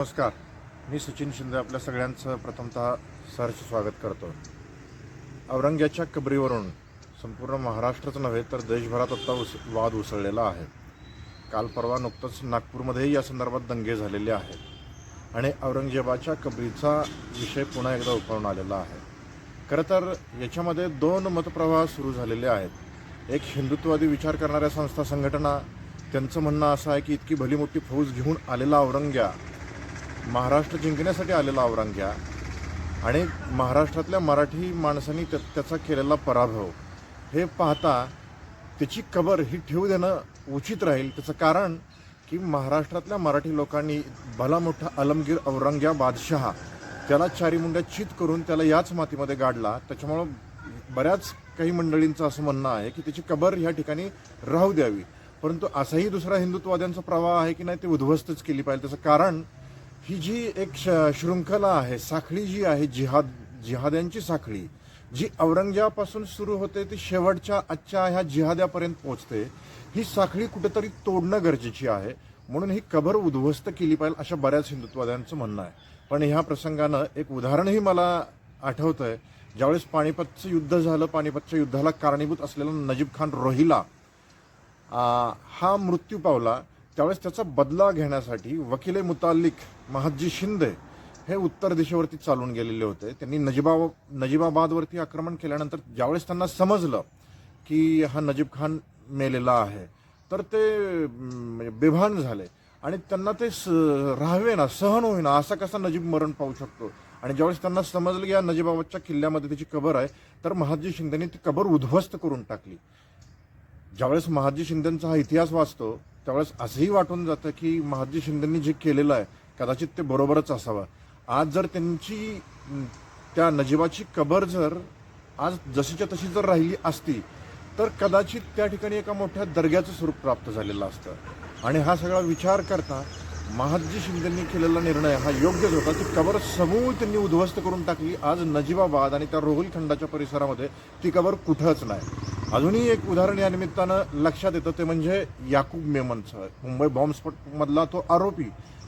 नमस्कार. मी सचिन शिंदे आपल्या सगळ्यांचं प्रथमतः सहर्ष स्वागत करतो. औरंग्याच्या कबरीवरून संपूर्ण महाराष्ट्रच नव्हे तर देशभरात आता उस वाद उसळलेला आहे. काल परवा नुकतंच नागपूरमध्येही या संदर्भात दंगे झालेले आहेत. आणि औरंगजेबाच्या कबरीचा विषय पुन्हा एकदा उफाळून आलेला आहे. खरं तर याच्यामध्ये दोन मतप्रवाह सुरू झालेले आहेत. एक हिंदुत्ववादी विचार करणाऱ्या संस्था संघटना त्यांचं म्हणणं असं आहे की इतकी भली मोठी फौज घेऊन आलेला औरंग्या महाराष्ट्र जिंकण्यासाठी आलेला औरंग्या आणि महाराष्ट्रातल्या मराठी माणसांनी त्या त्याचा केलेला पराभव हे पाहता त्याची कबर ही ठेवू देणं उचित राहील. त्याचं कारण की महाराष्ट्रातल्या मराठी लोकांनी भला मोठा अलमगीर औरंग्या बादशहा त्याला चारीमुंड्या चित करून त्याला याच मातीमध्ये गाडला. त्याच्यामुळं बऱ्याच काही मंडळींचं असं म्हणणं आहे की त्याची कबर ह्या ठिकाणी राहू द्यावी. परंतु असाही दुसरा हिंदुत्ववाद्यांचा प्रवाह आहे की नाही ते उद्ध्वस्तच केली पाहिजे. त्याचं कारण ही जी एक श- शृंखला आहे साखळी जी आहे जिहाद जिहाद्यांची साखळी जी औरंगजेबापासून सुरू होते ती शेवटच्या आजच्या ह्या जिहाद्यापर्यंत पोहोचते ही साखळी कुठेतरी तोडणं गरजेची आहे. म्हणून ही कबर उद्ध्वस्त केली पाहिजे अशा बऱ्याच हिंदुत्ववाद्यांचं म्हणणं आहे. पण ह्या प्रसंगानं एक उदाहरणही मला आठवतं आहे ज्यावेळेस पानिपतचं युद्ध झालं पानिपतच्या युद्धाला कारणीभूत असलेला नजीब खान रोहिला हा मृत्यू पावला. त्यावेळेस त्याचा बदला घेण्यासाठी वकिले मुतालिक महादजी शिंदे हे उत्तर दिशेवरती चालून गेलेले होते. त्यांनी नजीबा नजीबाबादवरती आक्रमण केल्यानंतर ज्यावेळेस त्यांना समजलं की हा नजीब खान मेलेला आहे तर ते म्हणजे बेभान झाले. आणि त्यांना ते स राहावे ना सहन होईना असा कसा नजीब मरण पाहू शकतो? आणि ज्यावेळेस त्यांना समजलं की या नजीबाबादच्या किल्ल्यामध्ये त्याची कबर आहे तर महादजी शिंदेनी ती कबर उद्ध्वस्त करून टाकली. ज्यावेळेस महाजी शिंदेंचा हा इतिहास वाचतो त्यावेळेस असंही वाटून जातं की महादजी शिंदेंनी जे केलेलं आहे कदाचित ते बरोबरच असावं. आज जर त्यांची त्या नजीबाची कबर जर आज जशीच्या तशी जर राहिली असती तर कदाचित त्या ठिकाणी एका मोठ्या दर्ग्याचं स्वरूप प्राप्त झालेलं असतं. आणि हा सगळा विचार करता महादजी शिंदेंनी केलेला निर्णय हा योग्यच होता. ती कबर समूळ त्यांनी उद्ध्वस्त करून टाकली. आज नजीबाबाद आणि त्या रोहिलखंडाच्या परिसरामध्ये ती कबर कुठंच नाही. अजूनही एक उदाहरण या निमित्तानं लक्षात येतं ते म्हणजे याकूब मेमनचं. मुंबई बॉम्बस्फोटमधला तो आरोपी.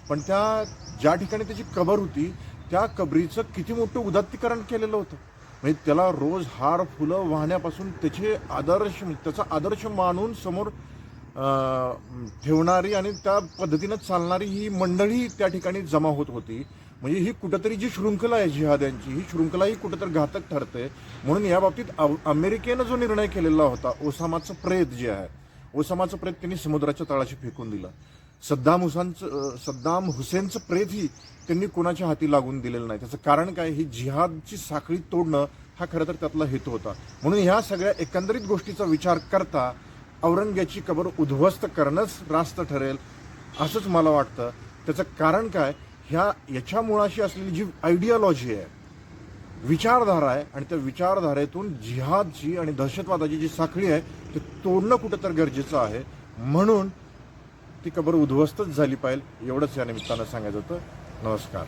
पण त्या ज्या ठिकाणी त्याची कबर होती त्या कबरीचं किती मोठं उदात्तीकरण केलेलं होतं. म्हणजे त्याला रोज हार फुलं वाहण्यापासून त्याचे आदर्श त्याचा आदर्श मानून समोर ठेवणारी आणि त्या पद्धतीनं चालणारी ही मंडळी त्या ठिकाणी जमा होत होती. म्हणजे ही कुठंतरी जी शृंखला आहे जिहाद्यांची ही शृंखला ही कुठंतरी घातक ठरते. म्हणून या बाबतीत अव- अमेरिकेनं जो निर्णय केलेला होता ओसामाचं प्रेत जे आहे ओसामाचं प्रेत त्यांनी समुद्राच्या तळाशी फेकून दिलं. सद्दाम हुसानचं सद्दाम हुसेनचं प्रेतही त्यांनी कोणाच्या हाती लागून दिलेलं नाही. त्याचं कारण काय? ही जिहादची साखळी तोडणं हा खरं तर त्यातला हेतू होता. म्हणून ह्या सगळ्या एकंदरीत गोष्टीचा विचार करता औरंग्याची कबर उद्ध्वस्त करणंच रास्त ठरेल असंच मला वाटतं. त्याचं कारण काय? ह्या याच्या मुळाशी असलेली जी आयडियॉलॉजी आहे विचारधारा आहे आणि त्या विचारधारेतून जिहादची आणि दहशतवादाची जी साखळी आहे ते तोडणं कुठं तर गरजेचं आहे. म्हणून ती कबर उद्ध्वस्तच झाली पाहिजे एवढंच या निमित्तानं सांगायचं होतं. नमस्कार.